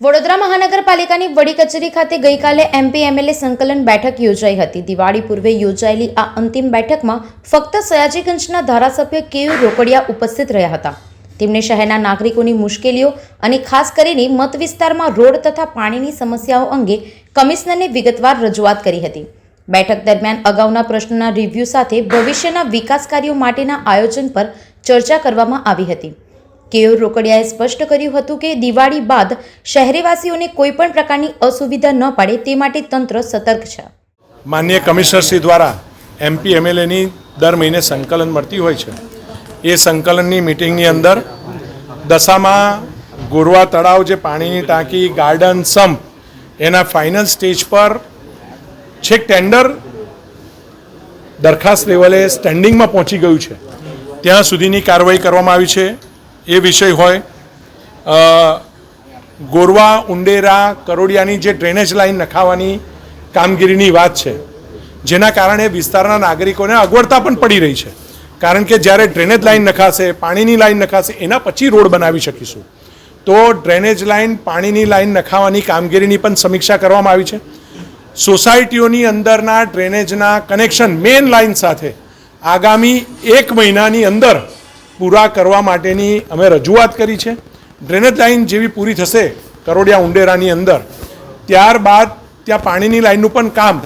વડોદરા મહાનગરપાલિકાની વડી કચેરી ખાતે ગઈકાલે એમપી, એમએલએ સંકલન બેઠક યોજાઈ હતી. દિવાળી પૂર્વે યોજાયેલી આ અંતિમ બેઠકમાં ફક્ત સયાજીગંજના ધારાસભ્ય કેયુ રોકડિયા ઉપસ્થિત રહ્યા હતા. તેમણે શહેરના નાગરિકોની મુશ્કેલીઓ અને ખાસ કરીને મત વિસ્તારમાં રોડ તથા પાણીની સમસ્યાઓ અંગે કમિશનરને વિગતવાર રજૂઆત કરી હતી. બેઠક દરમિયાન અગાઉના પ્રશ્નોના રિવ્યૂ સાથે ભવિષ્યના વિકાસ કાર્યો માટેના આયોજન પર ચર્ચા કરવામાં આવી હતી. કેયુર રોકડિયાએ સ્પષ્ટ કર્યું હતું કે દિવાળી બાદ શહેરીવાસીઓને કોઈપણ પ્રકારની અસુવિધા ન પડે તે માટે તંત્ર સતર્ક છે. માન્ય કમિશનરશ્રી દ્વારા એમપી એમએલએની દર મહિને સંકલન મળતી હોય છે. એ સંકલનની મિટિંગની અંદર દશામાં ગોરવા તળાવ જે પાણીની ટાંકી, ગાર્ડન, સંપ, એના ફાઇનલ સ્ટેજ પર છેક ટેન્ડર દરખાસ્ત લેવલે સ્ટેન્ડિંગમાં પહોંચી ગયું છે. ત્યાં સુધીની કાર્યવાહી કરવામાં આવી છે. એ વિષય હોય. ગોરવા, ઉંડેરા, કરોડિયાની જે ડ્રેનેજ લાઇન નખાવાની કામગીરીની વાત છે, જેના કારણે વિસ્તારના નાગરિકોને અગવડતા પણ પડી રહી છે. કારણ કે જ્યારે ડ્રેનેજ લાઈન નખાશે, પાણીની લાઇન નખાશે, એના પછી રોડ બનાવી શકીશું. તો ડ્રેનેજ લાઈન પાણીની લાઇન નખાવાની કામગીરીની પણ સમીક્ષા કરવામાં આવી છે. સોસાયટીઓની અંદરના ડ્રેનેજના કનેક્શન મેઇન લાઇન સાથે આગામી એક મહિનાની અંદર પૂરા કરવા માટેની અમે રજૂઆત કરી છે. ડ્રેનેજ લાઇન જેવી પૂરી થશે કરોડિયા ઉંડેરાની અંદર, ત્યારબાદ ત્યાં પાણીની લાઈનનું પણ કામ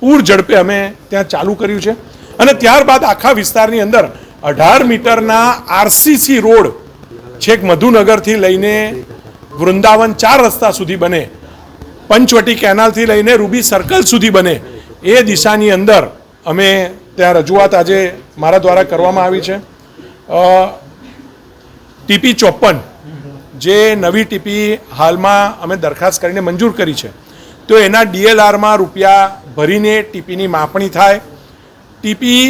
પૂર ઝડપે અમે ત્યાં ચાલુ કર્યું છે. અને ત્યારબાદ આખા વિસ્તારની અંદર અઢાર મીટરના આરસીસી રોડ છેક મધુનગરથી લઈને વૃંદાવન ચાર રસ્તા સુધી બને, પંચવટી કેનાલથી લઈને રૂબી સર્કલ સુધી બને, એ દિશાની અંદર અમે ત્યાં રજૂઆત આજે મારા દ્વારા કરવામાં આવી છે. ટીપી ચોપન જે નવી ટીપી હાલમાં અમે દરખાસ્ત કરીને મંજૂર કરી છે. તો એના ડીએલઆરમાં રૂપિયા ભરીને ટીપીની માપણી થાય. ટીપી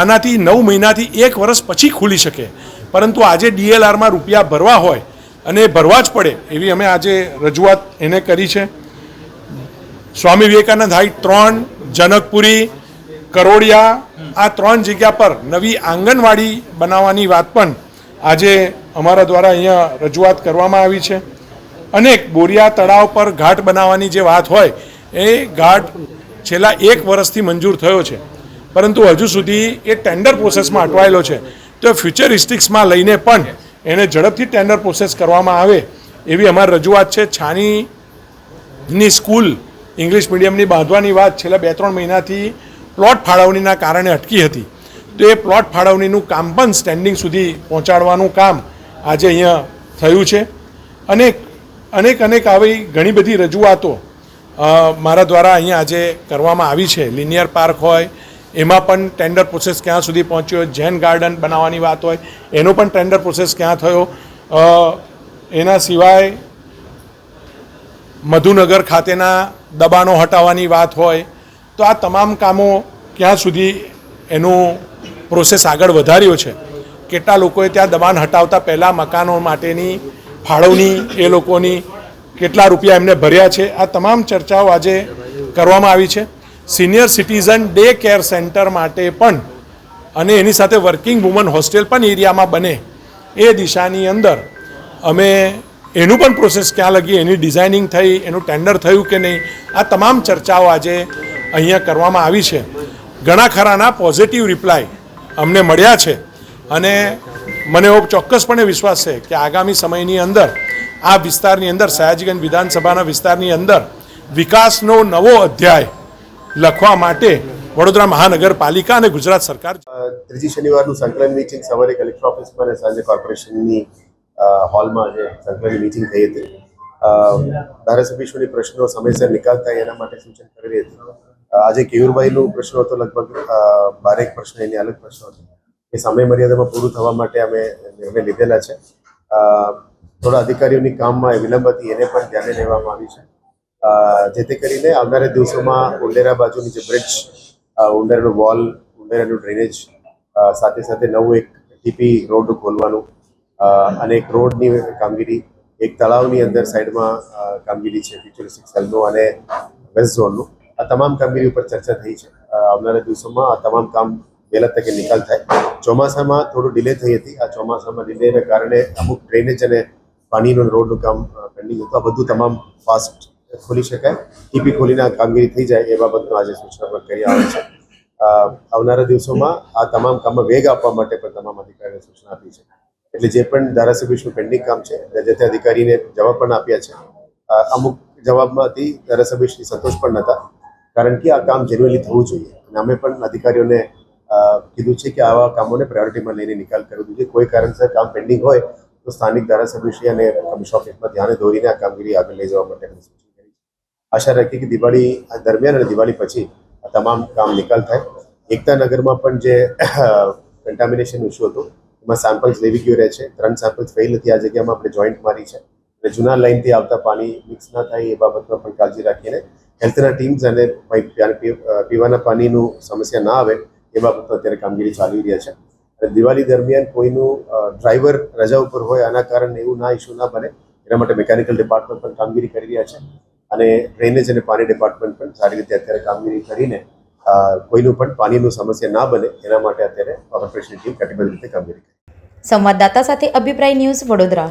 આનાથી નવ મહિનાથી એક વર્ષ પછી ખુલી શકે. પરંતુ આજે ડીએલઆરમાં રૂપિયા ભરવા હોય અને ભરવા જ પડે એવી અમે આજે રજૂઆત એને કરી છે. સ્વામી વિવેકાનંદ હાઈટ ત્રણ, જનકપુરી કરોડિયા, આ ત્રણ જગ્યા પર નવી આંગણવાડી બનાવવાની વાત પણ આજે અમારા દ્વારા અહીંયા રજૂઆત કરવામાં આવી છે. અનેક બોરિયા તળાવ પર ઘાટ બનાવવાની જે વાત હોય, એ ઘાટ છેલ્લા એક વર્ષથી મંજૂર થયો છે. પરંતુ હજુ સુધી એ ટેન્ડર પ્રોસેસમાં અટવાયેલો છે. તો ફ્યુચરિસ્ટિક્સમાં લઈને પણ એને ઝડપથી ટેન્ડર પ્રોસેસ કરવામાં આવે એવી અમારી રજૂઆત છે. છાનીની સ્કૂલ ઇંગ્લિશ મીડિયમની બાંધવાની વાત છેલ્લા બે ત્રણ મહિનાથી પ્લોટ ફાળવણીના કારણે અટકી હતી. તો એ પ્લોટ ફાળવણીનું કામ પણ સ્ટેન્ડિંગ સુધી પહોંચાડવાનું કામ આજે અહીંયા થયું છે. અનેક અનેક અનેક આવી ઘણી બધી રજૂઆતો મારા દ્વારા અહીંયા આજે કરવામાં આવી છે. લિનિયર પાર્ક હોય, એમાં પણ ટેન્ડર પ્રોસેસ ક્યાં સુધી પહોંચ્યો જૈન ગાર્ડન બનાવવાની વાત હોય, એનો પણ ટેન્ડર પ્રોસેસ ક્યાં થયો? એના સિવાય મધુનગર ખાતેના દબાણો હટાવવાની વાત હોય તો આ તમામ કામો ક્યાં સુધી એનો પ્રોસેસ આગળ વધાર્યો છે? કેટલા લોકોએ ત્યાં દબાણ હટાવતા પહેલાં મકાનો માટેની, ફાળવણી એ લોકોની, કેટલા રૂપિયા એમને ભર્યા છે? આ તમામ ચર્ચાઓ આજે કરવામાં આવી છે. Senior citizen day care centre માટે પણ અને એની સાથે વર્કિંગ વુમન હોસ્ટેલ પણ એરિયામાં બને. એ દિશાની અંદર અમે એનું પણ પ્રોસેસ ક્યાં લગી એની ડિઝાઇનિંગ થઈ, એનું ટેન્ડર થયું કે નહીં? આ તમામ ચર્ચાઓ આજે અહીંયા કરવામાં આવી છે. ઘણા ખરાના પોઝિટિવ રિપ્લાય અમને મળ્યા છે અને મને એવો ચોક્કસપણે વિશ્વાસ છે કે આગામી સમયની અંદર આ વિસ્તારની અંદર સયાજીગંજ વિધાનસભાના વિસ્તારની અંદર વિકાસનો નવો અધ્યાય લખવા માટે વડોદરા મહાનગરપાલિકા અને ગુજરાત સરકાર ત્રીજી શનિવારનું સંકલન મીટિંગ સવારે કલેક્ટર ઓફિસમાં અને સાંજે કોર્પોરેશનની હોલમાં આજે સંકલનની મીટિંગ થઈ હતી. અ, ધારાસભ્યશ્રીની પ્રશ્નો સમયસર નિકાલ થાય એના માટે સૂચન કરેલી હતી. આજે કેયુરભાઈનું પ્રશ્ન હતો લગભગ બારેક પ્રશ્ન, એની અલગ પ્રશ્ન હતો. એ સમય મર્યાદામાં પૂરું થવા માટે અમે નિર્ણય લીધેલા છે. થોડા અધિકારીઓની કામમાં વિલંબ હતી, એને પણ ધ્યાને લેવામાં આવી છે. જેથી કરીને આવનારા દિવસોમાં ઉંડેરા બાજુની જે બ્રિજ ઉંડેરાનું વોલ, ઉંડેરાનું ડ્રેનેજ સાથે સાથે નવું એક ટીપી રોડ ખોલવાનું અને એક રોડની કામગીરી, એક તળાવની અંદર સાઈડમાં કામગીરી છે ફ્યુચરિસ્ટિક સેલનું અને વેસ્ટ ઝોનનું આ તમામ કામગીરી ઉપર ચર્ચા થઈ છે. આવનારા દિવસોમાં આ તમામ કામ વહેલા તકે નિકાલ થાય. ચોમાસામાં થોડું ડિલે થઈ હતી. આ ચોમાસામાં ડિલેના કારણે અમુક ડ્રેનેજ અને પાણીનું રોડનું કામ પેન્ડિંગ હતું. આ બધું તમામ ફાસ્ટ ખોલી શકાય. ટીપી ખોલીને આ કામગીરી થઈ જાય એ બાબતનું આજે સૂચના પણ કરી આવે છે. આવનારા દિવસોમાં આ તમામ કામમાં વેગ આપવા માટે પણ તમામ અધિકારીઓને સૂચના આપી છે. એટલે જે પણ ધારાસભ્યનું પેન્ડિંગ કામ છે જે તે અધિકારીને જવાબ પણ આપ્યા છે. અમુક જવાબમાંથી ધારાસભ્યશ્રી સંતોષ પણ નહોતા. કારણ કે આ કામ જેન્યુઅલી થવું જોઈએ. અને અમે પણ અધિકારીઓને કીધું છે કે આવા કામોને પ્રાયોરિટીમાં લઈને નિકાલ કરવો જોઈએ. કોઈ કારણસર કામ પેન્ડિંગ હોય તો સ્થાનિક ધારાસભ્યશ્રી અને કમિશન ઓફિસમાં ધ્યાને દોરીને આ કામગીરી આગળ લઈ જવા માટે સૂચન કરી આશા રાખીએ કે દિવાળી દરમિયાન અને દિવાળી પછી આ તમામ કામ નિકાલ થાય. એકતા નગરમાં પણ જે કન્ટામિનેશન ઇસ્યુ હતું, એમાં સેમ્પલ્સ લેવી ગયું રહે છે. ત્રણ સેમ્પલ્સ ફેલ હતી આ જગ્યામાં. આપણે જોઈન્ટ મારી છે. અને જૂના લાઇનથી આવતા પાણી મિક્સ ના થાય એ બાબતમાં પણ કાળજી રાખીને હેલ્થના ટીમ્સ અને પીવાના પાણીનું સમસ્યા ના આવે એ બાબતમાં અત્યારે કામગીરી ચાલી રહી છે. અને દિવાળી દરમિયાન કોઈનું ડ્રાઈવર રજા ઉપર હોય આના કારણે એવું ના ઇશ્યુ ના બને, એના માટે મિકેનિકલ ડિપાર્ટમેન્ટ પણ કામગીરી કરી રહ્યા છે. અને ડ્રેનેજ અને પાણી ડિપાર્ટમેન્ટ પણ સારી રીતે અત્યારે કામગીરી કરીને કોઈનું પણ પાણીનું સમસ્યા ના બને, એના માટે અત્યારે કોર્પોરેશન ટીમ કટિબદ્ધ રીતે કામગીરી કરી. સંવાદદાતા સાથે અભિપ્રાય ન્યૂઝ વડોદરા.